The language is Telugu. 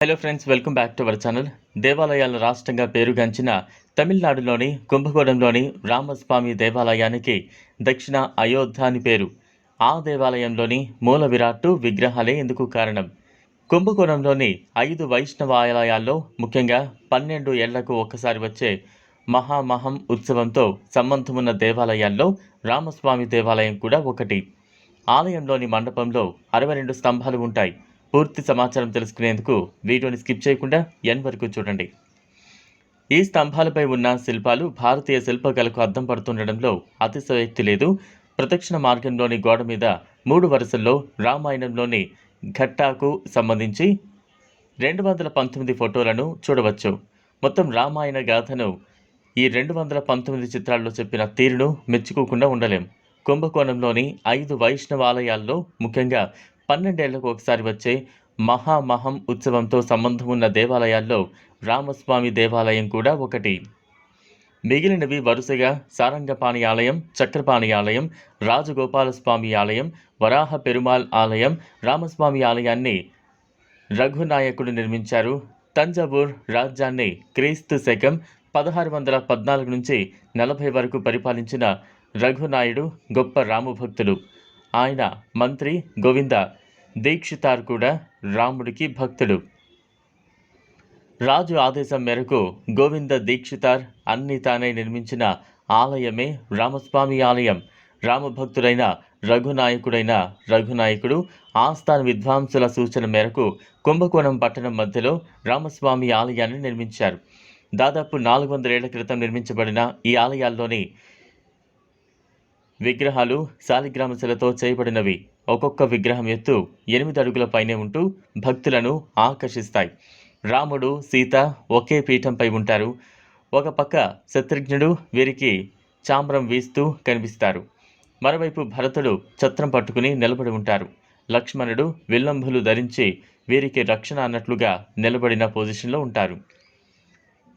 Hello friends welcome back to our channel దేవాలయాల రాష్ట్రంగా పేరుగాంచిన తమిళనాడులోని కుంభకోణంలోని రామస్వామి దేవాలయానికి దక్షిణ అయోధ్య అని పేరు. ఆ దేవాలయంలోని మూల విరాట్టు విగ్రహాలే ఎందుకు కారణం. కుంభకోణంలోని ఐదు వైష్ణవ ఆలయాల్లో ముఖ్యంగా పన్నెండు ఏళ్ళకు ఒక్కసారి వచ్చే మహామహం ఉత్సవంతో సంబంధమున్న దేవాలయాల్లో రామస్వామి దేవాలయం కూడా ఒకటి. ఆలయంలోని మండపంలో అరవై రెండు స్తంభాలు ఉంటాయి. పూర్తి సమాచారం తెలుసుకునేందుకు వీడియోని స్కిప్ చేయకుండా ఎన్ వరకు చూడండి. ఈ స్తంభాలపై ఉన్న శిల్పాలు భారతీయ శిల్పకళకు అద్దం పడుతుండడంలో అతిశయోక్తి లేదు. ప్రదక్షిణ మార్గంలోని గోడ మీద మూడు వరుసల్లో రామాయణంలోని ఘట్టాకు సంబంధించి రెండు వందల పంతొమ్మిది ఫోటోలను చూడవచ్చు. మొత్తం రామాయణ గాథను ఈ రెండు వందల పంతొమ్మిది చిత్రాల్లో చెప్పిన తీరును మెచ్చుకోకుండా ఉండలేం. కుంభకోణంలోని ఐదు వైష్ణవాలయాల్లో ముఖ్యంగా పన్నెండేళ్ళకు ఒకసారి వచ్చే మహామహం ఉత్సవంతో సంబంధం ఉన్న దేవాలయాల్లో రామస్వామి దేవాలయం కూడా ఒకటి. మిగిలినవి వరుసగా సారంగపాణి ఆలయం చక్రపాణి ఆలయం రాజగోపాలస్వామి ఆలయం వరాహ పెరుమాల్ ఆలయం రామస్వామి ఆలయాన్ని రఘునాయకుడు నిర్మించారు. తంజావూర్ రాజ్యాన్ని క్రీస్తు శకం పదహారు వందల పద్నాలుగు నుంచి నలభై వరకు పరిపాలించిన రఘునాయుడు గొప్ప రామభక్తులు. ఆయన మంత్రి గోవింద దీక్షితార్ కూడా రాముడికి భక్తుడు రాజు ఆదేశం మేరకు గోవింద దీక్షితార్ అన్ని తానే నిర్మించిన ఆలయమే రామస్వామి ఆలయం. రామభక్తుడైన రఘునాయకుడైన రఘునాయకుడు ఆస్థాన విద్వాంసుల సూచన మేరకు కుంభకోణం పట్టణం మధ్యలో రామస్వామి ఆలయాన్ని నిర్మించారు. దాదాపు నాలుగు వందల ఏళ్ళ క్రితం నిర్మించబడిన ఈ ఆలయాల్లోని విగ్రహాలు శాలిగ్రామశిలతో చేయబడినవి. ఒక్కొక్క విగ్రహం ఎత్తు ఎనిమిది అడుగుల పైనే ఉంటూ భక్తులను ఆకర్షిస్తాయి. రాముడు సీత ఒకే పీఠంపై ఉంటారు. ఒక పక్క శత్రుఘ్నుడు వీరికి చామ్రం వీస్తూ కనిపిస్తారు. మరోవైపు భరతుడు ఛత్రం పట్టుకుని నిలబడి ఉంటారు. లక్ష్మణుడు విల్లంబులు ధరించి వీరికి రక్షణ అన్నట్లుగా నిలబడిన పొజిషన్లో ఉంటారు.